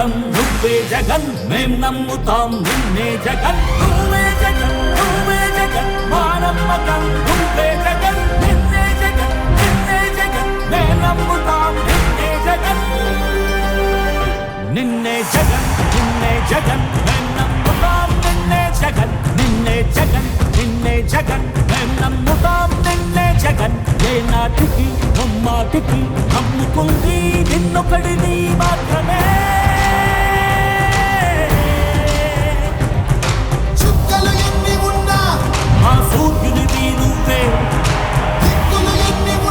జగన్ నువ్వే జగన్ మేం నమ్ముతాం నిన్నే జగన్. నువ్వే జగన్ నువ్వే జగన్ మా నమ్మకం. నువ్వే జగన్ నిన్నే జగన్ నిన్నే జగన్. మేం నమ్ముతాం నిన్నే జగన్. నిన్నే జగన్ నిన్నే జగన్ మేం నమ్ముతాం నిన్నే జగన్. నిన్నే జగన్ నిన్నే జగన్ మేం నమ్ముతాం నిన్నే జగన్. ఏ నాటికి నమ్మాటికి నమ్ముకుంది నిన్నొకడిని మాత్రమే.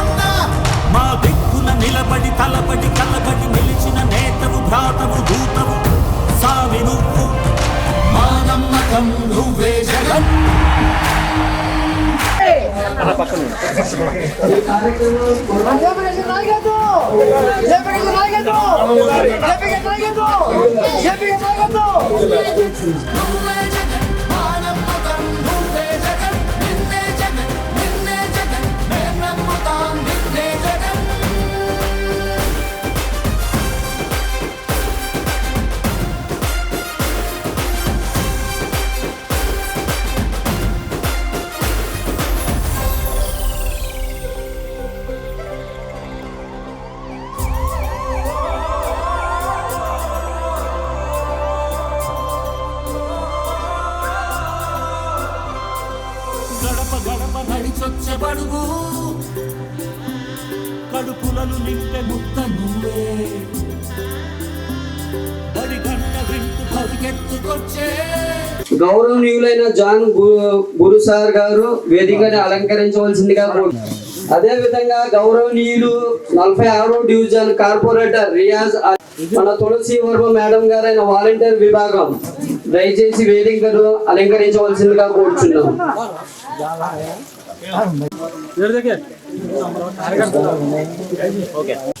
ఉన్నా మా దిక్కున నిలబడి తలబడి కలబడి నిలిచిన నేతవు భ్రాతవు దూతవు సావి నువ్వు మా నమ్మకం నువ్వే జగన్ జయప్రకాశ్ గౌరవనీయులైన జాన్ గురు సార్ గారు వేదికని అలంకరించవలసిందిగా అదే విధంగా గౌరవనీయులు నలభై ఆరో డివిజన్ కార్పొరేటర్ రియాజ్ మన తులసి వర్మ మేడం గారైన వాలంటీర్ విభాగం. దయచేసి వేదికను అలంకరించవలసిందిగా కోరుచున్నాం.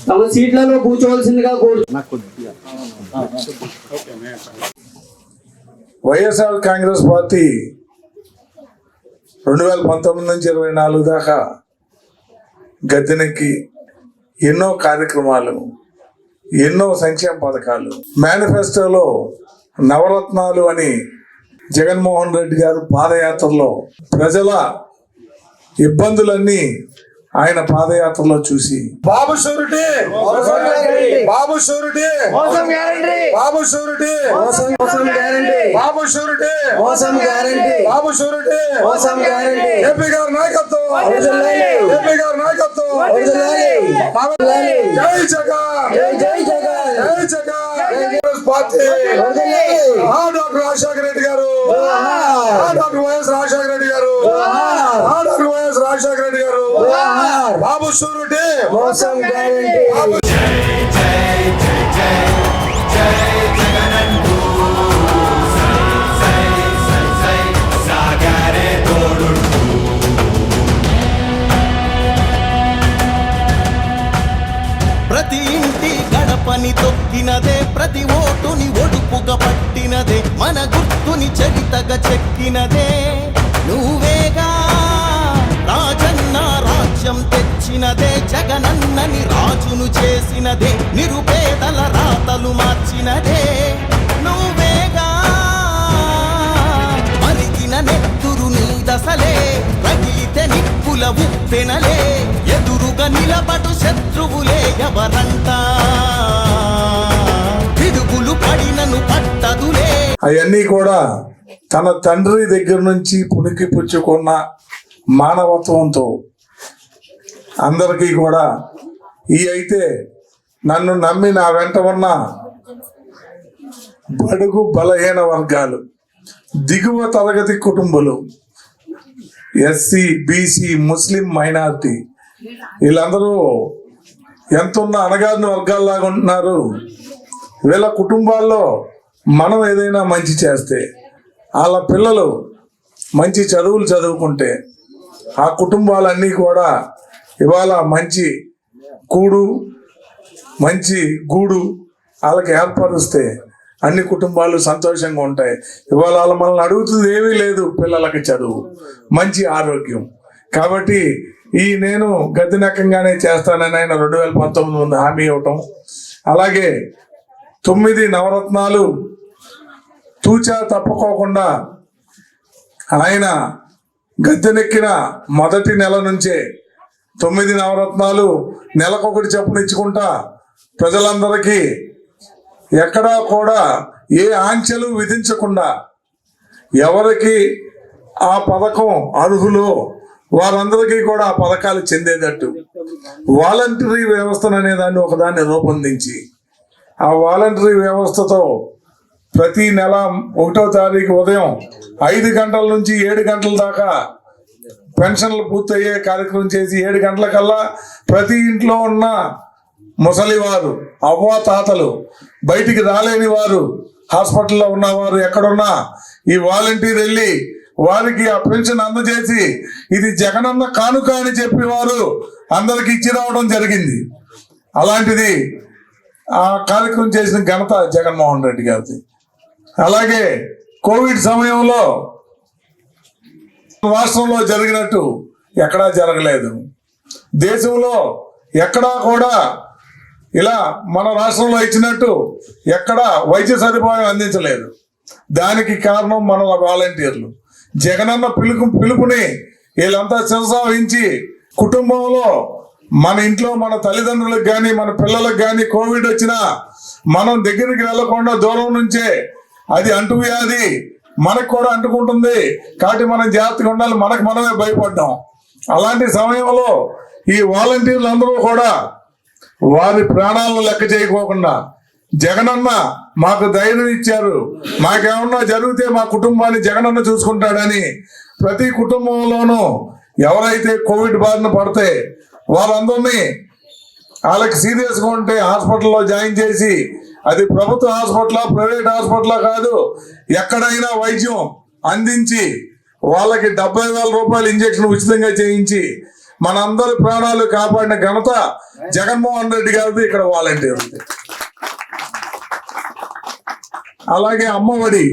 తమ సీట్లలో కూర్చోవలసిందిగా కోరు వైఎస్ఆర్ కాంగ్రెస్ పార్టీ రెండు వేల పంతొమ్మిది నుంచి ఇరవై నాలుగు దాకా గద్దెనెక్కి ఎన్నో కార్యక్రమాలు ఎన్నో సంక్షేమ పథకాలు. మేనిఫెస్టోలో నవరత్నాలు అని జగన్మోహన్ రెడ్డి గారు పాదయాత్రలో ప్రజల ఇబ్బందులన్నీ ఆయన పాదయాత్రలో చూసి బాబు షూరిటీ బాబు షూరిటీ మోసం గ్యారంటీ బాబు షూరిటీ మోసం గ్యారంటీ బాబు షూరిటీ మోసం గ్యారంటీ బాబు షూరిటీ మోసం గ్యారంటీ ఏపీ గారి నాయకత్వం. ఏపీ గారి నాయకత్వం. జై జగన్ జై జై జగన్ జై జగన్ కాంగ్రెస్ పార్టీ కోసం మోసం గ్యారంటీ ప్రతి ఇంటి గడపని తొక్కినదే ప్రతి ఓటుని ఒడుపుగా పట్టినదే మన గుర్తుని చరితగా చెక్కినదే. నువ్వేగా రాజన్న రాజ్యం తెచ్చినదే జగనన్నని రాజును చేసినదే నిరుపేదల రాతలు మార్చినదే. నువ్వేగా మరిగిన నెత్తురు నీ దశలే రగిలితే నిప్పుల ఉప్పెనలే ఎదురుగా నిలబడు శత్రువులే ఎవరంటా? పిడుగులు పడినను పట్టదులే. అవన్నీ కూడా తన తండ్రి దగ్గర నుంచి పుణికి పుచ్చుకున్న మానవత్వంతో అందరికీ కూడా ఈ అయితే నన్ను నమ్మి నా వెంట ఉన్న బడుగు బలహీన వర్గాలు దిగువ తరగతి కుటుంబాలు ఎస్సీ బీసీ ముస్లిం మైనారిటీ వీళ్ళందరూ ఎంతున్న అణగారిన వర్గాల్లాగా ఉంటున్నారు. వీళ్ళ కుటుంబాల్లో మనం ఏదైనా మంచి చేస్తే వాళ్ళ పిల్లలు మంచి చదువులు చదువుకుంటే ఆ కుటుంబాలన్నీ కూడా ఇవాళ మంచి కూడు మంచి గూడు వాళ్ళకి ఏర్పరుస్తే అన్ని కుటుంబాలు సంతోషంగా ఉంటాయి. ఇవాళ వాళ్ళు మనల్ని అడుగుతుంది ఏమీ లేదు పిల్లలకి చదువు మంచి ఆరోగ్యం. కాబట్టి ఈ నేను గద్దెనకంగానే చేస్తానని ఆయన రెండు వేల పంతొమ్మిది ముందు హామీ ఇవ్వటం. అలాగే తొమ్మిది నవరత్నాలు తూచా తప్పుకోకుండా ఆయన గద్దెనెక్కిన మొదటి నెల నుంచే తొమ్మిది నవరత్నాలు నెలకొకటి చొప్పున ఇచ్చుకుంటా ప్రజలందరికీ ఎక్కడా కూడా ఏ ఆంక్షలు విధించకుండా ఎవరికి ఆ పథకం అర్హులో వారందరికీ కూడా ఆ పథకాలు చెందేటట్టు వాలంటరీ వ్యవస్థను అనే దాన్ని ఒకదాన్ని రూపొందించి ఆ వాలంటరీ వ్యవస్థతో ప్రతి నెల ఒకటో తారీఖు ఉదయం ఐదు గంటల నుంచి ఏడు గంటల దాకా పెన్షన్లు పూర్తయ్యే కార్యక్రమం చేసి ఏడు గంటలకల్లా ప్రతి ఇంట్లో ఉన్న ముసలివారు అవ్వ తాతలు బయటికి రాలేని వారు హాస్పిటల్లో ఉన్నవారు ఎక్కడున్నా ఈ వాలంటీర్ వెళ్ళి వారికి ఆ పెన్షన్ అందజేసి ఇది జగనన్న కానుక అని చెప్పి వారు అందరికి ఇచ్చి రావడం జరిగింది. అలాంటిది ఆ కార్యక్రమం చేసిన ఘనత జగన్మోహన్ రెడ్డి గారిది. అలాగే కోవిడ్ సమయంలో రాష్ట్రంలో జరిగినట్టు ఎక్కడా జరగలేదు. దేశంలో ఎక్కడా కూడా ఇలా మన రాష్ట్రంలో ఇచ్చినట్టు ఎక్కడా వైద్య సదుపాయం అందించలేదు. దానికి కారణం మన వాలంటీర్లు. జగనన్న పిలుపు పిలుపుని వీళ్ళంతా శిరసాహించి కుటుంబంలో మన ఇంట్లో మన తల్లిదండ్రులకు కానీ మన పిల్లలకు కానీ కోవిడ్ వచ్చినా మనం దగ్గరికి వెళ్ళకుండా దూరం నుంచే అది అంటువ్యాధి మనకు కూడా అంటుకుంటుంది. కాబట్టి మనం జాగ్రత్తగా ఉండాలి. మనకు మనమే భయపడ్డాం. అలాంటి సమయంలో ఈ వాలంటీర్లు అందరూ కూడా వారి ప్రాణాలను లెక్క చేయకోకుండా జగనన్న మాకు ధైర్యం ఇచ్చారు. మాకేమన్నా జరిగితే మా కుటుంబాన్ని జగనన్న చూసుకుంటాడని ప్రతి కుటుంబంలోనూ ఎవరైతే కోవిడ్ బారిన పడితే వారందరినీ వాళ్ళకి సీరియస్గా ఉంటే హాస్పిటల్లో జాయిన్ చేసి అది ప్రభుత్వ హాస్పిటల్ ప్రైవేట్ హాస్పిటల్ కాదు. ఎక్కడైనా వైద్యం అందించి వాళ్ళకి డెబ్బై వేల రూపాయలు ఇంజక్షన్ ఉచితంగా చేయించి మనందరి ప్రాణాలు కాపాడిన ఘనత జగన్మోహన్ రెడ్డి గారిది ఇక్కడ వాలంటీర్ ఉంది అలాగే అమ్మఒడి.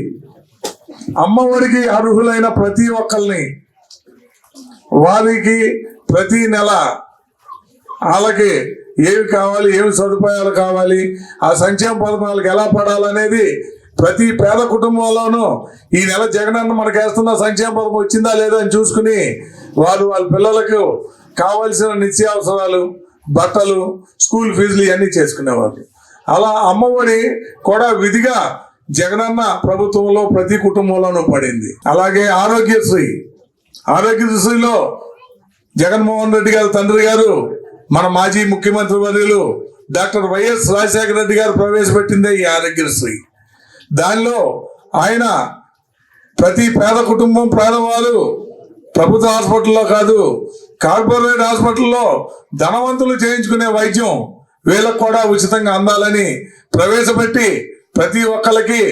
అమ్మఒడికి అర్హులైన ప్రతి ఒక్కరిని వారికి ప్రతి నెల వాళ్ళకి ఏవి కావాలి ఏమి సదుపాయాలు కావాలి ఆ సంక్షేమ పథకాలకు ఎలా పడాలనేది ప్రతి పేద కుటుంబంలోనూ ఈ నెల జగనన్న మనకు వేస్తున్న సంక్షేమ పథకం వచ్చిందా లేదా అని చూసుకుని వారు వాళ్ళ పిల్లలకు కావలసిన నిత్యావసరాలు బట్టలు స్కూల్ ఫీజులు ఇవన్నీ చేసుకునేవారు అలా అమ్మఒడి కూడా విధిగా జగనన్న ప్రభుత్వంలో ప్రతి కుటుంబంలోనూ పడింది. అలాగే ఆరోగ్యశ్రీ. ఆరోగ్యశ్రీలో జగన్మోహన్ రెడ్డి గారి తండ్రి గారు మన మాజీ ముఖ్యమంత్రి వర్యులు డాక్టర్ వైఎస్ రాజశేఖర రెడ్డి గారు ప్రవేశపెట్టిందే ఈ ఆరోగ్యశ్రీ. దానిలో ఆయన ప్రతి పేద కుటుంబం పేదవారు ప్రభుత్వ హాస్పిటల్లో కాదు కార్పొరేట్ హాస్పిటల్లో ధనవంతులు చేయించుకునే వైద్యం వీళ్ళకు కూడా ఉచితంగా అందాలని ప్రవేశపెట్టి ప్రతి ఒక్కరికి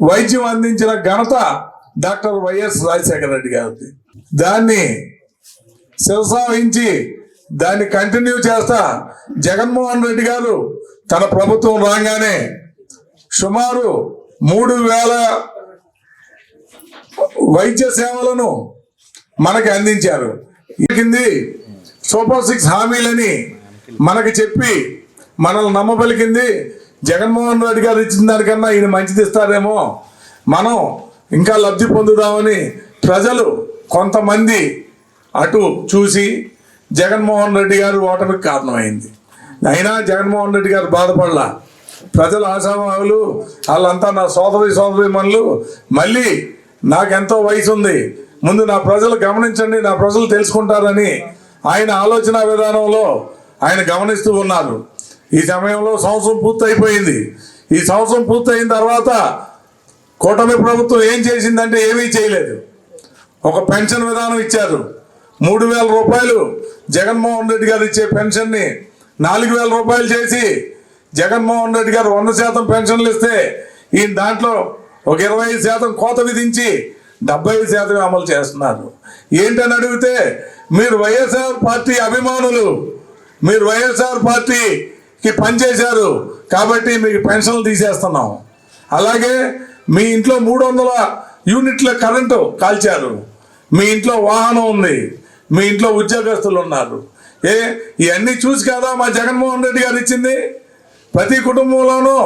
వైద్యం అందించిన ఘనత డాక్టర్ వైఎస్ రాజశేఖర రెడ్డి గారిది. దాన్ని శిరసావహించి దాన్ని కంటిన్యూ చేస్తా. జగన్మోహన్ రెడ్డి గారు తన ప్రభుత్వం రాగానే సుమారు మూడు వేల వైద్య సేవలను మనకి అందించారు. కింది సూపర్ సిక్స్ హామీలని మనకి చెప్పి మనల్ని నమ్మబలికింది జగన్మోహన్ రెడ్డి గారు ఇచ్చిన దానికన్నా ఈయన మంచిది ఇస్తారేమో. మనం ఇంకా లబ్ధి పొందుదామని ప్రజలు కొంతమంది అటు చూసి జగన్మోహన్ రెడ్డి గారు ఓటమికి కారణమైంది. అయినా జగన్మోహన్ రెడ్డి గారు బాధపడలా. ప్రజల ఆశావాహులు వాళ్ళంతా నా సోదరి సోదరి మనులు మళ్ళీ నాకెంతో వయసు ఉంది ముందు నా ప్రజలు గమనించండి నా ప్రజలు తెలుసుకుంటారని ఆయన ఆలోచన విధానంలో ఆయన గమనిస్తూ ఉన్నారు. ఈ సమయంలో సంవత్సరం పూర్తయిపోయింది. ఈ సంవత్సరం పూర్తయిన తర్వాత కూటమి ప్రభుత్వం ఏం చేసిందంటే ఏమీ చేయలేదు. ఒక పెన్షన్ విధానం ఇచ్చారు. మూడు వేల రూపాయలు జగన్మోహన్ రెడ్డి గారు ఇచ్చే పెన్షన్ని నాలుగు వేల రూపాయలు చేసి జగన్మోహన్ రెడ్డి గారు వంద శాతం పెన్షన్లు ఇస్తే ఈయన దాంట్లో ఒక ఇరవై ఐదు శాతం కోత విధించి డెబ్బై ఐదు శాతం అమలు చేస్తున్నారు. ఏంటని అడిగితే మీరు వైఎస్ఆర్ పార్టీ అభిమానులు మీరు వైఎస్ఆర్ పార్టీకి పనిచేశారు కాబట్టి మీకు పెన్షన్లు తీసేస్తున్నాం. అలాగే మీ ఇంట్లో మూడు వందల యూనిట్ల కరెంటు కాల్చారు. మీ ఇంట్లో వాహనం ఉంది. మీ ఇంట్లో ఉద్యోగస్తులు ఉన్నారు. ఏ ఇవన్నీ చూసి కదా మా జగన్మోహన్ రెడ్డి గారు ఇచ్చింది. ప్రతి కుటుంబంలోనూ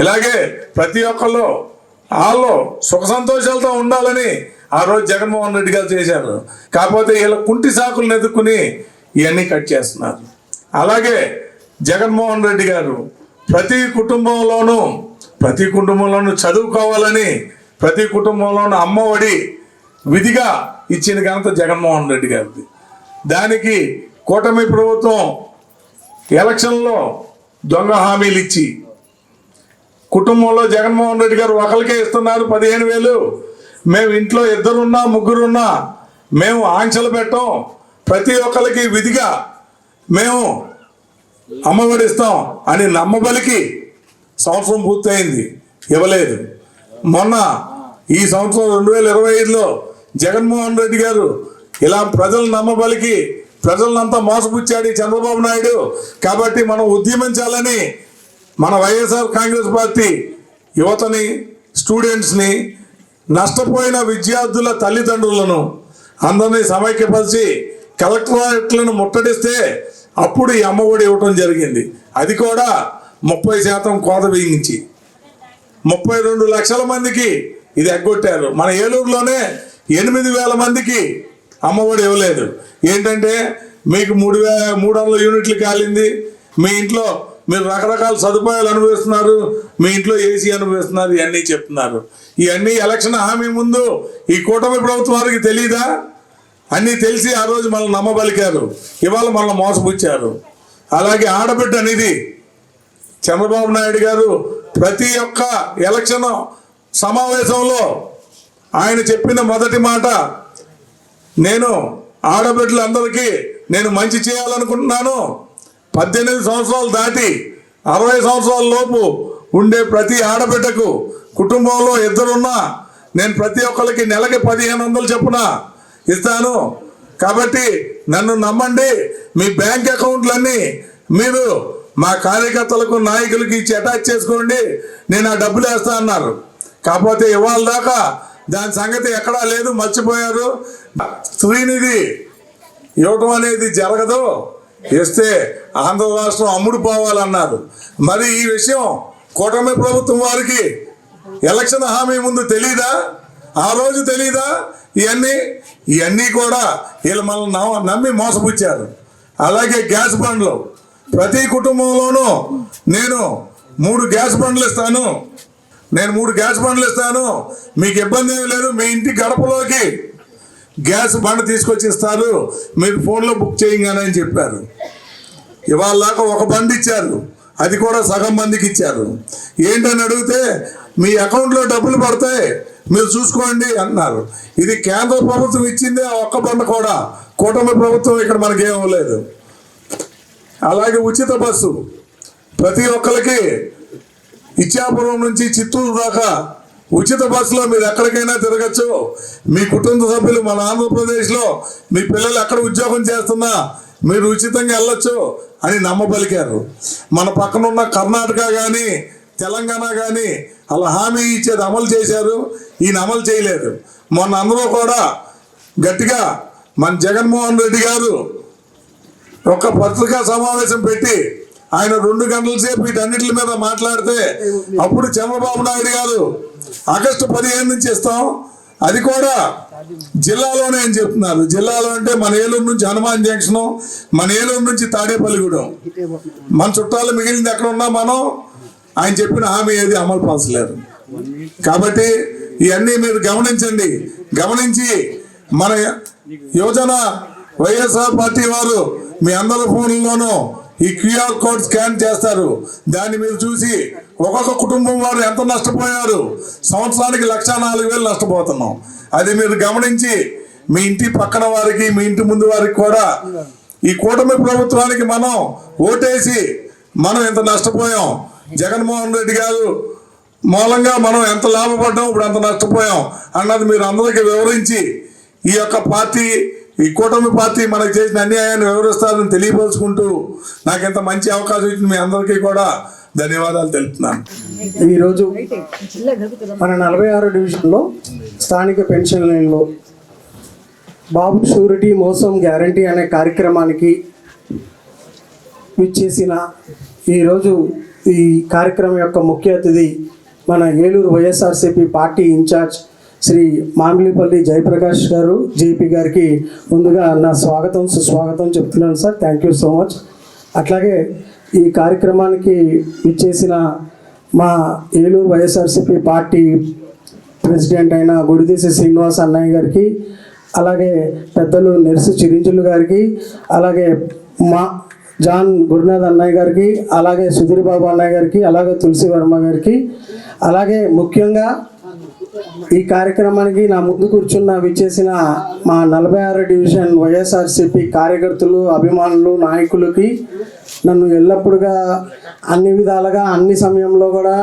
ఇలాగే ప్రతి ఒక్కళ్ళు వాళ్ళు సుఖ సంతోషాలతో ఉండాలని ఆ రోజు జగన్మోహన్ రెడ్డి గారు చేశారు. కాకపోతే వీళ్ళ కుంటి సాకులను ఎదుర్కొని ఇవన్నీ కట్ చేస్తున్నారు. అలాగే జగన్మోహన్ రెడ్డి గారు ప్రతి కుటుంబంలోనూ ప్రతి కుటుంబంలోనూ చదువుకోవాలని ప్రతి కుటుంబంలోనూ అమ్మఒడి విధిగా ఇచ్చిన ఘనత జగన్మోహన్ రెడ్డి గారిది. దానికి కూటమి ప్రభుత్వం ఎలక్షన్లో దొంగ హామీలు ఇచ్చి కుటుంబంలో జగన్మోహన్ రెడ్డి గారు ఒకరికే ఇస్తున్నారు పదిహేను వేలు. మేము ఇంట్లో ఇద్దరున్నా ముగ్గురున్నా మేము ఆంక్షలు పెట్టాం. ప్రతి ఒక్కరికి విధిగా మేము అమ్మఒడిస్తాం అని నమ్మబలికి సంవత్సరం పూర్తయింది. ఇవ్వలేదు. మొన్న ఈ సంవత్సరం రెండు వేల ఇరవై ఐదులో జగన్మోహన్ రెడ్డి గారు ఇలా ప్రజలు నమ్మబలికి ప్రజలంతా మోసపుచ్చాడు చంద్రబాబు నాయుడు. కాబట్టి మనం ఉద్యమించాలని మన వైఎస్ఆర్ కాంగ్రెస్ పార్టీ యువతని స్టూడెంట్స్ని నష్టపోయిన విద్యార్థుల తల్లిదండ్రులను అందరినీ సమైక్యపరిచి కలెక్టరేట్లను ముట్టడిస్తే అప్పుడు ఈ అమ్మఒడి ఇవ్వటం జరిగింది. అది కూడా ముప్పై శాతం కోత వేయించి ముప్పై రెండు లక్షల మందికి ఇది ఎగ్గొట్టారు. మన ఏలూరులోనే ఎనిమిది వేల మందికి అమ్మఒడి ఇవ్వలేదు. ఏంటంటే మీకు మూడు వే మూడు వందల యూనిట్లు కాలింది. మీ ఇంట్లో మీరు రకరకాల సదుపాయాలు అనుభవిస్తున్నారు. మీ ఇంట్లో ఏసీ అనుభవిస్తున్నారు. ఇవన్నీ చెప్తున్నారు. ఇవన్నీ ఎలక్షన్ హామీ ముందు ఈ కూటమి ప్రభుత్వం వారికి తెలియదా అన్నీ తెలిసి ఆ రోజు మనల్ని నమ్మబలికారు. ఇవాళ మనల్ని మోసపుచ్చారు. అలాగే ఆడబిడ్డ అనేది చంద్రబాబు నాయుడు గారు ప్రతి ఒక్క ఎలక్షన్ సమావేశంలో ఆయన చెప్పిన మొదటి మాట. నేను ఆడబిడ్డలందరికీ నేను మంచి చేయాలనుకుంటున్నాను. పద్దెనిమిది సంవత్సరాలు దాటి అరవై సంవత్సరాల లోపు ఉండే ప్రతి ఆడబిడ్డకు కుటుంబంలో ఇద్దరున్నా నేను ప్రతి ఒక్కరికి నెలకి పదిహేను వందలు చొప్పున ఇస్తాను. కాబట్టి నన్ను నమ్మండి మీ బ్యాంక్ అకౌంట్లన్నీ మీరు మా కార్యకర్తలకు నాయకులకి ఇచ్చి అటాచ్ చేసుకోండి. నేను ఆ డబ్బులు వేస్తా అన్నారు. కాకపోతే ఇవాళ దాకా దాని సంగతి ఎక్కడా లేదు మర్చిపోయారు. శ్రీనిధి ఇవ్వటం అనేది జరగదు. ఇస్తే ఆంధ్ర రాష్ట్రం అమ్ముడు పోవాలన్నారు. మరి ఈ విషయం కూటమి ప్రభుత్వం వారికి ఎలక్షన్ హామీ ముందు తెలీదా? ఆ రోజు తెలీదా? ఇవన్నీ ఇవన్నీ కూడా వీళ్ళు మనల్ని నమ్మి మోసపుచ్చారు. అలాగే గ్యాస్ బండ్లు. ప్రతి కుటుంబంలోనూ నేను మూడు గ్యాస్ బండ్లు ఇస్తాను. నేను మూడు గ్యాస్ బండ్లు ఇస్తాను. మీకు ఇబ్బంది ఏమీ లేదు మీ ఇంటి గడపలోకి గ్యాస్ బండ్ తీసుకొచ్చి ఇస్తారు మీరు ఫోన్లో బుక్ చేయంగానే అని చెప్పారు. ఇవాళ దాకా ఒక బండి ఇచ్చారు. అది కూడా సగం మందికి ఇచ్చారు. ఏంటని అడిగితే మీ అకౌంట్లో డబ్బులు పడతాయి మీరు చూసుకోండి అన్నారు. ఇది కేంద్ర ప్రభుత్వం ఇచ్చిందే ఆ ఒక్క బండ కూడా. కూటమి ప్రభుత్వం ఇక్కడ మనకి లేదు అలాగే ఉచిత బస్సు. ప్రతి ఒక్కరికి ఇచ్చాపురం నుంచి చిత్తూరు దాకా ఉచిత బస్సులో మీరు ఎక్కడికైనా తిరగచ్చు. మీ కుటుంబ సభ్యులు మన ఆంధ్రప్రదేశ్లో మీ పిల్లలు ఎక్కడ ఉద్యోగం చేస్తున్నా మీరు ఉచితంగా వెళ్ళొచ్చు అని నమ్మబలికారు. మన పక్కన ఉన్న కర్ణాటక కానీ తెలంగాణ కానీ అలా హామీ ఇచ్చేది అమలు చేశారు. ఈయన అమలు చేయలేదు. మొన్న అందరూ కూడా గట్టిగా మన జగన్మోహన్ రెడ్డి గారు ఒక పత్రికా సమావేశం పెట్టి ఆయన రెండు గంటల సేపు వీటన్నిటి మీద మాట్లాడితే అప్పుడు చంద్రబాబు నాయుడు గారు ఆగస్టు పదిహేను నుంచి ఇస్తాం. అది కూడా జిల్లాలోనే అని చెప్తున్నారు. జిల్లాలో అంటే మన ఏలూరు నుంచి హనుమాన్ జంక్షన్ మన ఏలూరు నుంచి తాడేపల్లిగూడెం. మన చుట్టాలు మిగిలింది ఎక్కడ ఉన్నా మనం ఆయన చెప్పిన హామీ ఏది అమలు పరచలేరు కాబట్టి ఇవన్నీ మీరు గమనించండి. గమనించి మన యువజన వైఎస్ఆర్ పార్టీ వారు మీ అందరి ఫోన్లోనూ ఈ క్యూఆర్ కోడ్ స్కాన్ చేస్తారు. దాన్ని మీరు చూసి ఒక్కొక్క కుటుంబం వారు ఎంత నష్టపోయారు? సంవత్సరానికి లక్ష నాలుగు వేలు నష్టపోతున్నాం. అది మీరు గమనించి మీ ఇంటి పక్కన వారికి మీ ఇంటి ముందు వారికి కూడా ఈ కూటమి ప్రభుత్వానికి మనం ఓటేసి మనం ఎంత నష్టపోయాం? జగన్మోహన్ రెడ్డి గారు మూలంగా మనం ఎంత లాభపడ్డాం? ఇప్పుడు ఎంత నష్టపోయాం అన్నది మీరు అందరికీ వివరించి ఈ యొక్క పార్టీ ఈ కూటమి పార్టీ మనకు చేసిన అన్యాయాన్ని వివరిస్తారని తెలియపరుచుకుంటూ నాకు ఇంత మంచి అవకాశం ఇచ్చిన మీ అందరికీ కూడా ధన్యవాదాలు తెలుపుతున్నాను. ఈరోజు మన నలభై ఆరో డివిజన్లో స్థానిక పెన్షన్ లైన్లో బాబు షూరిటీ మోసం గ్యారంటీ అనే కార్యక్రమానికి విచ్చేసిన ఈరోజు ఈ కార్యక్రమం యొక్క ముఖ్య అతిథి మన Eluru YSRCP party incharge Shri Mamillapalli Jayaprakash గారు జేపీ గారికి ముందుగా నా స్వాగతం సుస్వాగతం చెప్తున్నాను sir. Thank you so much అట్లాగే ఈ కార్యక్రమానికి ఇచ్చేసిన మా ఏలూరు వైఎస్ఆర్సీపీ పార్టీ ప్రెసిడెంట్ అయిన గుడిదేశి శ్రీనివాస్ అన్నయ్య గారికి అలాగే పెద్దలు నెర్సు చిరంజీలు గారికి అలాగే మా జాన్ గురునాథ్ అన్నయ్య గారికి అలాగే సుధీర్ బాబు అన్నయ్య గారికి అలాగే తులసి వర్మ గారికి అలాగే ముఖ్యంగా ఈ కార్యక్రమానికి నా ముందు కూర్చున్న విచ్చేసిన మా నలభై ఆరు డివిజన్ వైఎస్ఆర్సిపి కార్యకర్తలు అభిమానులు నాయకులకి నన్ను ఎల్లప్పుడుగా అన్ని విధాలుగా అన్ని సమయంలో కూడా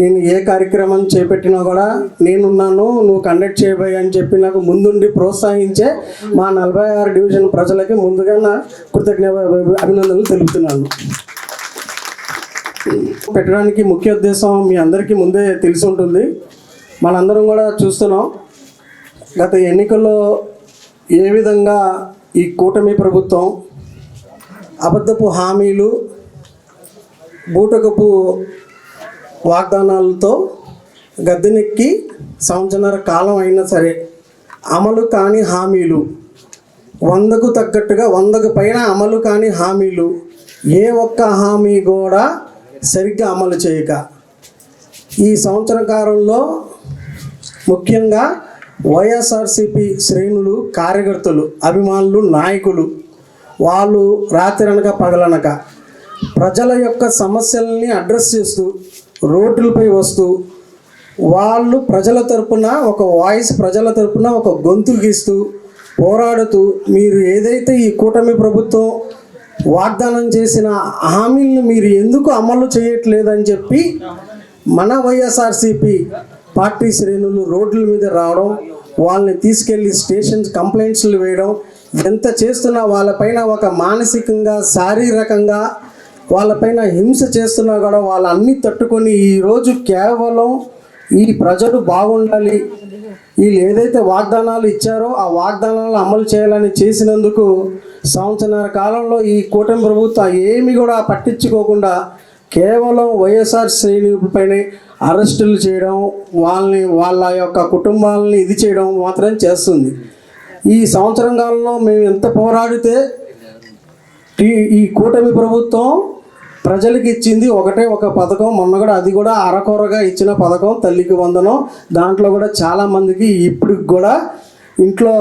నేను ఏ కార్యక్రమం చేపట్టినా కూడా నేనున్నాను నువ్వు కండక్ట్ చేయబోయి అని చెప్పి నాకు ముందుండి ప్రోత్సహించే మా నలభై ఆరు డివిజన్ ప్రజలకి ముందుగా నా కృతజ్ఞ అభినందనలు తెలుపుతున్నాను. పెట్టడానికి ముఖ్య ఉద్దేశం మీ అందరికీ ముందే తెలిసి ఉంటుంది. మనందరం కూడా చూస్తున్నాం. గత ఎన్నికల్లో ఏ విధంగా ఈ కూటమి ప్రభుత్వం అబద్ధపు హామీలు బూటకపు వాగ్దానాలతో గద్దెనెక్కి సంవత్సరాల కాలం అయినా సరే అమలు కాని హామీలు వందకు తగ్గట్టుగా వందకు పైన అమలు కాని హామీలు ఏ ఒక్క హామీ కూడా సరిగ్గా అమలు చేయక ఈ సంవత్సర కాలంలో ముఖ్యంగా వైఎస్ఆర్సిపి శ్రేణులు కార్యకర్తలు అభిమానులు నాయకులు వాళ్ళు రాత్రనక పగలనక ప్రజల యొక్క సమస్యల్ని అడ్రస్ చేస్తూ రోడ్లపై వస్తూ వాళ్ళు ప్రజల తరపున ఒక వాయిస్ ప్రజల తరపున ఒక గొంతు గీస్తూ పోరాడుతూ మీరు ఏదైతే ఈ కూటమి ప్రభుత్వం వాగ్దానం చేసిన హామీలను మీరు ఎందుకు అమలు చేయట్లేదని చెప్పి మన వైఎస్ఆర్సిపి పార్టీ శ్రేణులు రోడ్ల మీద రావడం వాళ్ళని తీసుకెళ్ళి స్టేషన్స్ కంప్లైంట్స్లు వేయడం ఎంత చేస్తున్నా వాళ్ళపైన ఒక మానసికంగా శారీరకంగా వాళ్ళపైన హింస చేస్తున్నా కూడా వాళ్ళన్నీ తట్టుకొని ఈరోజు కేవలం ఈ ప్రజలు బాగుండాలి. వీళ్ళు ఏదైతే వాగ్దానాలు ఇచ్చారో ఆ వాగ్దానాలను అమలు చేయాలని చేసినందుకు సంవత్సరాల కాలంలో ఈ కూటమి ప్రభుత్వం ఏమి కూడా పట్టించుకోకుండా కేవలం వైఎస్ఆర్ శ్రేణులపైనే అరెస్టులు చేయడం వాళ్ళని వాళ్ళ యొక్క కుటుంబాలని ఇది చేయడం మాత్రం చేస్తుంది. ఈ సంవత్సరం కాలంలో మేము ఎంత పోరాడితే ఈ ఈ కూటమి ప్రభుత్వం ప్రజలకు ఇచ్చింది ఒకటే ఒక పథకం. మొన్న కూడా అది కూడా అరకొరగా ఇచ్చిన పథకం తల్లికి వందనం. దాంట్లో కూడా చాలామందికి ఇప్పటికి కూడా ఇంట్లో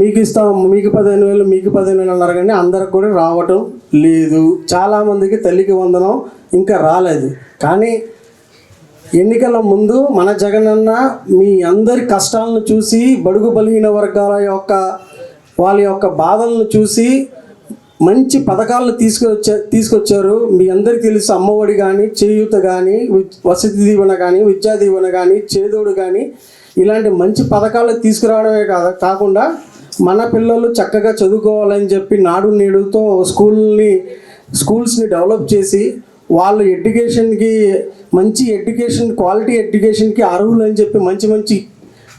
మీకు ఇస్తాం మీకు పదిహేను వేలు మీకు పదిహేను వేలు అన్నారు కానీ అందరికి కూడా రావటం లేదు. చాలామందికి తల్లికి వందనం ఇంకా రాలేదు. కానీ ఎన్నికల ముందు మన జగనన్న మీ అందరి కష్టాలను చూసి బడుగు బలిగిన వర్గాల యొక్క వాళ్ళ యొక్క బాధలను చూసి మంచి పథకాలను తీసుకొచ్చా తీసుకొచ్చారు. మీ అందరికీ తెలుసు అమ్మఒడి కానీ చేయూత కానీ వసతి దీవెన కానీ విద్యా దీవెన కానీ చేదోడు కానీ ఇలాంటి మంచి పథకాలు తీసుకురావడమే కాదు కాకుండా మన పిల్లలు చక్కగా చదువుకోవాలని చెప్పి నాడు నేడుతో స్కూల్ని స్కూల్స్ని డెవలప్ చేసి వాళ్ళు ఎడ్యుకేషన్కి మంచి ఎడ్యుకేషన్ క్వాలిటీ ఎడ్యుకేషన్కి అర్హులు అని చెప్పి మంచి మంచి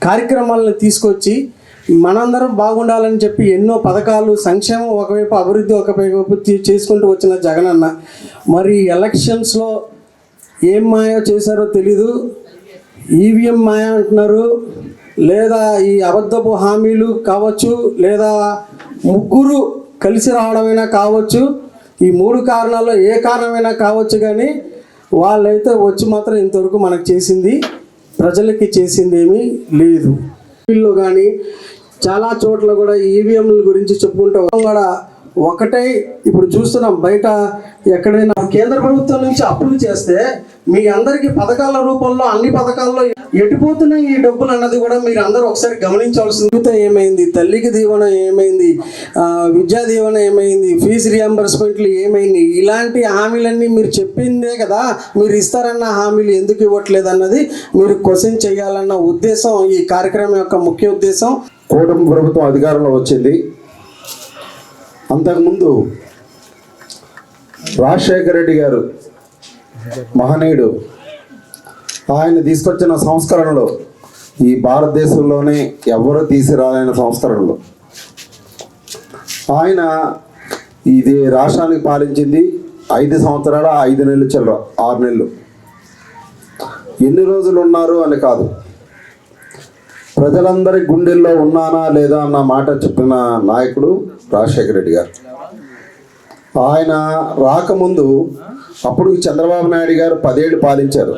కార్యక్రమాలను తీసుకొచ్చి మనందరం బాగుండాలని చెప్పి ఎన్నో పథకాలు సంక్షేమం ఒకవైపు అభివృద్ధి ఒకవైపు చేసుకుంటూ వచ్చిన జగనన్న. మరి ఎలక్షన్స్లో ఏం మాయో చేశారో తెలీదు. ఈవీఎం మాయ అంటున్నారు. లేదా ఈ అబద్ధపు హామీలు కావచ్చు లేదా ముగ్గురు కలిసి రావడమైనా కావచ్చు ఈ మూడు కారణాల్లో ఏ కారణమైనా కావచ్చు కానీ వాళ్ళైతే వచ్చి మాత్రం ఇంతవరకు మనకు చేసింది ప్రజలకి చేసింది ఏమీ లేదు. వీళ్ళు కానీ చాలా చోట్ల కూడా ఈవీఎంల గురించి చెప్పుకుంటే కూడా ఒకటే ఇప్పుడు చూస్తున్నాం బయట ఎక్కడైనా కేంద్ర ప్రభుత్వం నుంచి అప్పులు చేస్తే మీ అందరికీ పథకాల రూపంలో అన్ని పథకాల్లో ఎటుపోతున్నాయి ఈ డబ్బులు అన్నది కూడా మీరు అందరూ ఒకసారి గమనించవలసింది ఏమైంది? తల్లికి దీవెన ఏమైంది? ఆ, విద్యా దీవెన ఏమైంది? ఫీజు రియంబర్స్మెంట్లు ఏమైంది? ఇలాంటి హామీలన్నీ మీరు చెప్పిందే కదా మీరు ఇస్తారన్న హామీలు ఎందుకు ఇవ్వట్లేదు అన్నది మీరు క్వశ్చన్ చేయాలన్న ఉద్దేశం ఈ కార్యక్రమం యొక్క ముఖ్య ఉద్దేశం. కూటమి ప్రభుత్వం అధికారంలో వచ్చింది. అంతకుముందు రాజశేఖర రెడ్డి గారు మహనీయుడు. ఆయన తీసుకొచ్చిన సంస్కరణలు ఈ భారతదేశంలోనే ఎవరు తీసిరాలైన సంస్కరణలు. ఆయన ఇది రాష్ట్రానికి పాలించింది ఐదు సంవత్సరాల ఐదు నెలలు చిల్లర ఆరు నెలలు. ఎన్ని రోజులు ఉన్నారు అని కాదు. ప్రజలందరి గుండెల్లో ఉన్నానా లేదా అన్న మాట చెప్పిన నాయకుడు రాజశేఖర రెడ్డి గారు. ఆయన రాకముందు అప్పుడు చంద్రబాబు నాయుడు గారు పదేళ్ళు పాలించారు.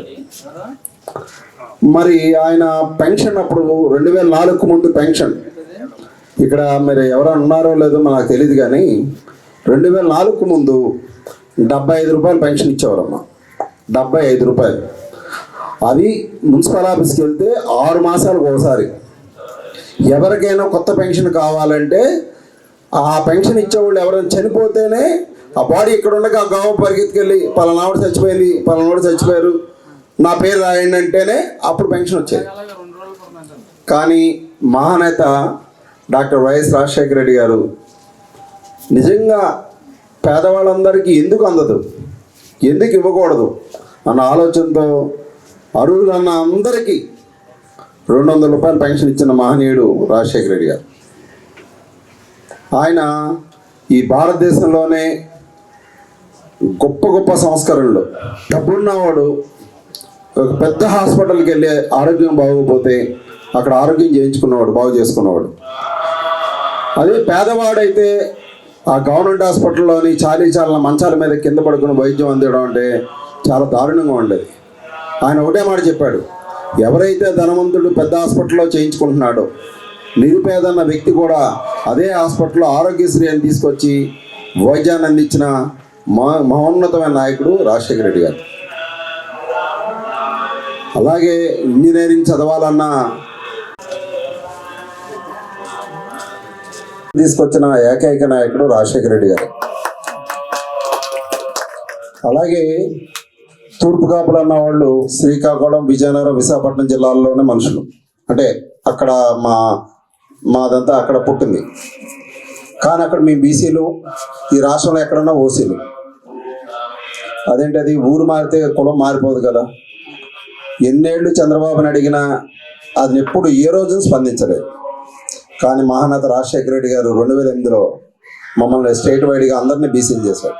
మరి ఆయన పెన్షన్ అప్పుడు రెండు వేల నాలుగుకు ముందు పెన్షన్. ఇక్కడ మరి ఎవరైనా ఉన్నారో లేదో నాకు తెలియదు కానీ రెండు వేల నాలుగుకు ముందు డెబ్బై ఐదు రూపాయలు పెన్షన్ ఇచ్చేవారమ్మా. డెబ్బై ఐదు రూపాయలు. అది మున్సిపల్ ఆఫీస్కి వెళ్తే ఆరు మాసాలకు ఒకసారి. ఎవరికైనా కొత్త పెన్షన్ కావాలంటే ఆ పెన్షన్ ఇచ్చేవాళ్ళు ఎవరైనా చనిపోతేనే ఆ బాడీ ఇక్కడ ఉండగా ఆ గావ పరిగెత్తుకెళ్ళి పలానావిడ చచ్చిపోయింది పలానావిడ చచ్చిపోయారు. నా పేరు రాయండి అంటేనే అప్పుడు పెన్షన్ వచ్చేది. కానీ మహానేత డాక్టర్ వైఎస్ రాజశేఖర రెడ్డి గారు నిజంగా పేదవాళ్ళందరికీ ఎందుకు అందదు? ఎందుకు ఇవ్వకూడదు? అన్న ఆలోచనతో అర్హులన్న అందరికీ రెండు వందల రూపాయలు పెన్షన్ ఇచ్చిన మహనీయుడు రాజశేఖర రెడ్డి గారు. ఆయన ఈ భారతదేశంలోనే గొప్ప గొప్ప సంస్కరణలు. డబ్బున్నవాడు ఒక పెద్ద హాస్పిటల్కి వెళ్ళి ఆరోగ్యం బాగోకపోతే అక్కడ ఆరోగ్యం చేయించుకున్నవాడు బాగు చేసుకున్నవాడు. అదే పేదవాడైతే ఆ గవర్నమెంట్ హాస్పిటల్లోని చాలీ చాలన మంచాల మీద కింద పడుకుని వైద్యం అందడం అంటే చాలా దారుణంగా ఉండేది. ఆయన ఒకటే మాట చెప్పాడు ఎవరైతే ధనవంతుడు పెద్ద హాస్పిటల్లో చేయించుకుంటున్నాడో నిరుపేదన్న వ్యక్తి కూడా అదే హాస్పిటల్లో ఆరోగ్యశ్రీ అని తీసుకొచ్చి వైద్యాన్ని అందించిన మా మహోన్నతమైన నాయకుడు రాజశేఖర రెడ్డి గారు. అలాగే ఇంజనీరింగ్ చదవాలన్న తీసుకొచ్చిన ఏకైక నాయకుడు రాజశేఖర రెడ్డి గారు. అలాగే తూర్పు కాపులు అన్న వాళ్ళు శ్రీకాకుళం విజయనగరం విశాఖపట్నం జిల్లాల్లోనే మనుషులు. అంటే అక్కడ మా మాదంతా అక్కడ పుట్టింది. కానీ అక్కడ మేము బీసీలు ఈ రాష్ట్రంలో ఎక్కడన్నా ఓసీలు. అదేంటి అది ఊరు మారితే కులం మారిపోదు కదా. ఎన్నేళ్ళు చంద్రబాబుని అడిగినా అది ఎప్పుడు ఏ రోజు స్పందించలేదు. కానీ మహానేత రాజశేఖర రెడ్డి గారు రెండు వేల ఎనిమిదిలో మమ్మల్ని స్టేట్ వైడ్గా అందరినీ బీసీలు చేశారు.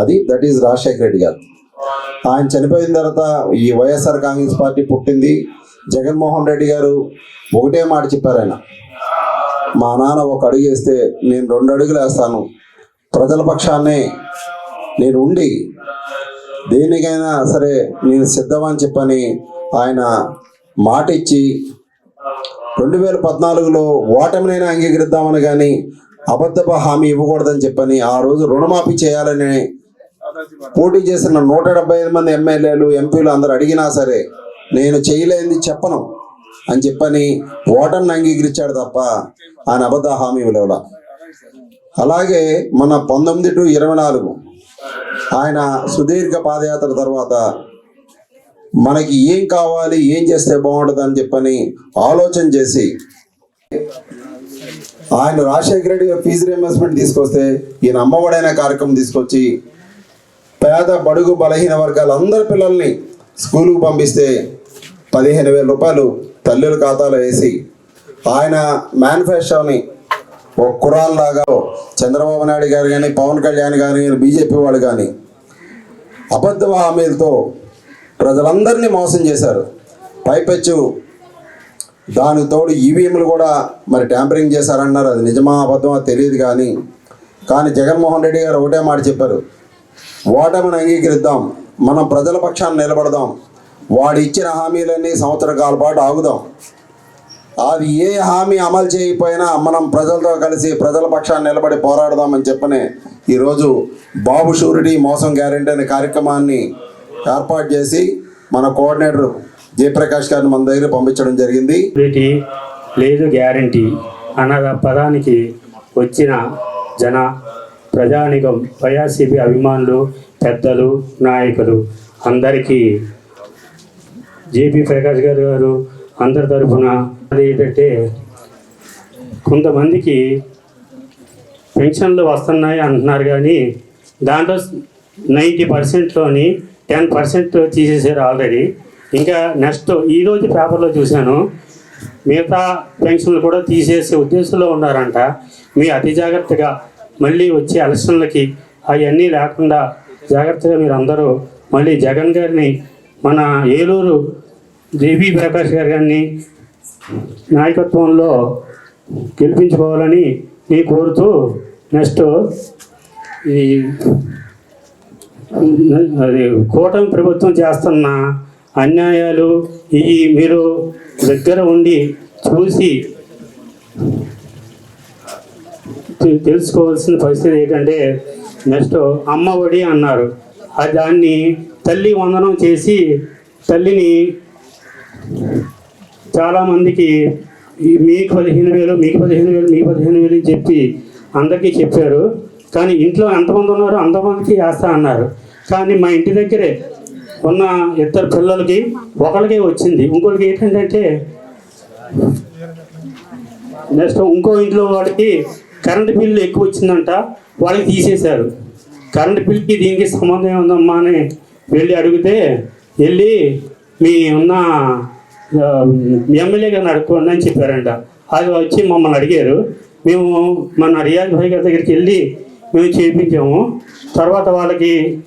అది దట్ ఈజ్ రాజశేఖర రెడ్డి గారు. ఆయన చనిపోయిన తర్వాత ఈ వైఎస్ఆర్ కాంగ్రెస్ పార్టీ పుట్టింది. జగన్మోహన్ రెడ్డి గారు ఒకటే మాట చెప్పారు ఆయన. మా నాన్న ఒక అడుగు వేస్తే నేను రెండు అడుగులు వేస్తాను. ప్రజల పక్షాన్నే నేను ఉండి దేనికైనా సరే నేను సిద్ధమని చెప్పని ఆయన మాట ఇచ్చి రెండు వేల పద్నాలుగులో ఓటమినైనా అంగీకరిద్దామని కానీ అబద్ధపు హామీ ఇవ్వకూడదని చెప్పని ఆ రోజు రుణమాఫీ చేయాలని పోటీ చేసిన నూట డెబ్బై ఐదు మంది ఎమ్మెల్యేలు ఎంపీలు అందరు అడిగినా సరే నేను చేయలేనిది చెప్పను అని చెప్పని ఓటమిని అంగీకరించాడు తప్ప ఆయన అబద్ధ హామీ ఇవ్వలేవల. అలాగే మన పంతొమ్మిది టు ఇరవై నాలుగు ఆయన సుదీర్ఘ పాదయాత్ర తర్వాత మనకి ఏం కావాలి ఏం చేస్తే బాగుంటుంది అని చెప్పని ఆలోచన చేసి ఆయన రాజశేఖర రెడ్డి ఫీజు రియంబర్స్మెంట్ తీసుకొస్తే ఈయన అమ్మఒడైన కార్యక్రమం తీసుకొచ్చి పేద బడుగు బలహీన వర్గాల అందరి పిల్లల్ని స్కూలుకు పంపిస్తే పదిహేను వేల రూపాయలు తల్లుల ఖాతాలో వేసి ఆయన మేనిఫెస్టోని ఒక కురాల్లాగా చంద్రబాబు నాయుడు గారు కానీ పవన్ కళ్యాణ్ గారు కానీ బీజేపీ వాళ్ళు కానీ అబద్ధ హామీలతో ప్రజలందరినీ మోసం చేశారు. పైపెచ్చు దానికి తోడు ఈవీఎంలు కూడా మరి ట్యాంపరింగ్ చేశారన్నారు. అది నిజమా అబద్ధమా తెలియదు కానీ కానీ జగన్మోహన్ రెడ్డి గారు ఒకటే మాట చెప్పారు. ఓటమిని అంగీకరిద్దాం మనం ప్రజల పక్షాన్ని నిలబడదాం వాడు ఇచ్చిన హామీలన్నీ సంవత్సర కాల పాటు ఆగుదాం. అవి ఏ హామీ అమలు చేయకపోయినా మనం ప్రజలతో కలిసి ప్రజల పక్షాన్ని నిలబడి పోరాడదామని చెప్పనే ఈరోజు బాబు షూరిటీ మోసం గ్యారెంటీ అనే కార్యక్రమాన్ని ఏర్పాటు చేసి మన కోఆర్డినేటర్ జయప్రకాష్ గారిని మన దగ్గర పంపించడం జరిగింది. లేదు గ్యారంటీ అన్న పదానికి వచ్చిన జన ప్రజానికం వైఎస్సీపీ అభిమానులు పెద్దలు నాయకులు అందరికీ జేపీ ప్రకాష్ గారు గారు అందరి తరఫున అది ఏంటంటే కొంతమందికి పెన్షన్లు వస్తున్నాయి అంటున్నారు కానీ దాంట్లో నైంటీ పర్సెంట్లోని టెన్ పర్సెంట్ తీసేసారు ఆల్రెడీ. ఇంకా నెక్స్ట్ ఈరోజు పేపర్లో చూశాను మిగతా పెన్షన్లు కూడా తీసేసే ఉద్దేశంలో ఉన్నారంట. మీ అతి జాగ్రత్తగా మళ్ళీ వచ్చే ఎలక్షన్లకి అవన్నీ లేకుండా జాగ్రత్తగా మీరు అందరూ మళ్ళీ జగన్ గారిని మన ఏలూరు జేబీ ప్రకాష్ గారు గారిని నాయకత్వంలో గెలిపించుకోవాలని నేను కోరుతూ నెక్స్ట్ ఈ అది కూటమి ప్రభుత్వం చేస్తున్న అన్యాయాలు ఇవి మీరు దగ్గర ఉండి చూసి తెలుసుకోవాల్సిన పరిస్థితి ఏంటంటే నెక్స్ట్ అమ్మ ఒడి అన్నారు. ఆ దాన్ని తల్లి వందనం చేసి తల్లిని చాలామందికి మీకు పదిహేను వేలు మీకు పదిహేను వేలు మీకు పదిహేను వేలు అని చెప్పి అందరికీ చెప్పారు. కానీ ఇంట్లో ఎంతమంది ఉన్నారో అంతమందికి వేస్తా అన్నారు. కానీ మా ఇంటి దగ్గరే ఉన్న ఇద్దరు పిల్లలకి ఒకరికే వచ్చింది. ఇంకొకరికి ఏంటంటే నెక్స్ట్ ఇంకో ఇంట్లో వాడికి కరెంటు బిల్లు ఎక్కువ వచ్చిందంట వాళ్ళకి తీసేశారు. కరెంటు బిల్కి దీనికి సంబంధం ఉందమ్మా అని వెళ్ళి అడిగితే వెళ్ళి మీ ఉన్న ఎమ్మెల్యే గారిని అడుక్కోండి అని చెప్పారంట. అది వచ్చి మమ్మల్ని అడిగారు. మేము మన రియాజ్ భాయ్ గారి దగ్గరికి వెళ్ళి మేము చేయించాము తర్వాత వాళ్ళకి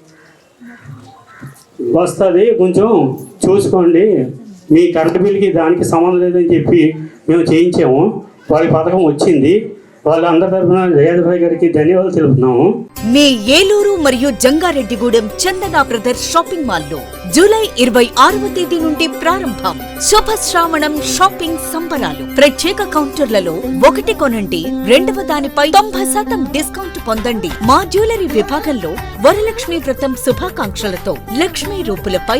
వస్తుంది కొంచెం చూసుకోండి. మీ కరెంటు బిల్కి దానికి సంబంధం లేదని చెప్పి మేము చేయించాము. వాళ్ళ పథకం వచ్చింది. వాళ్ళందరి తరఫున రియాజ్ గారికి ధన్యవాదాలు తెలుపుతున్నాము. మీ ఏలూరు మరియు జంగారెడ్డిగూడెం చందన బ్రదర్ షాపింగ్ మాల్లో జూలై ఇరవై ఆరవ తేదీ నుండి ప్రారంభం శుభ శ్రావణం షాపింగ్ సంబరాలు. ప్రత్యేక కౌంటర్లలో ఒకటి కొనండి రెండవ దానిపై తొంభై శాతం డిస్కౌంట్ పొందండి. మా జ్యువెలరీ విభాగంలో వరలక్ష్మి వ్రతం శుభాకాంక్షలతో Lakshmi రూపులపై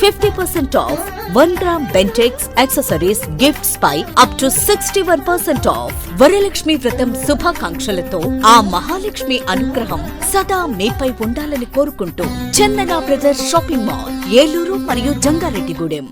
fifty percent off one gram Bentex accessories gifts pi up to sixty one percent off Varalakshmi Vratam శుభాకాంక్షలతో ఆ మహాలక్ష్మి అనుగ్రహం సదా మీపై ఉండాలని కోరుకుంటూ Chandana brothers shopping mall Eluru మరియు జంగారెడ్డిగూడెం.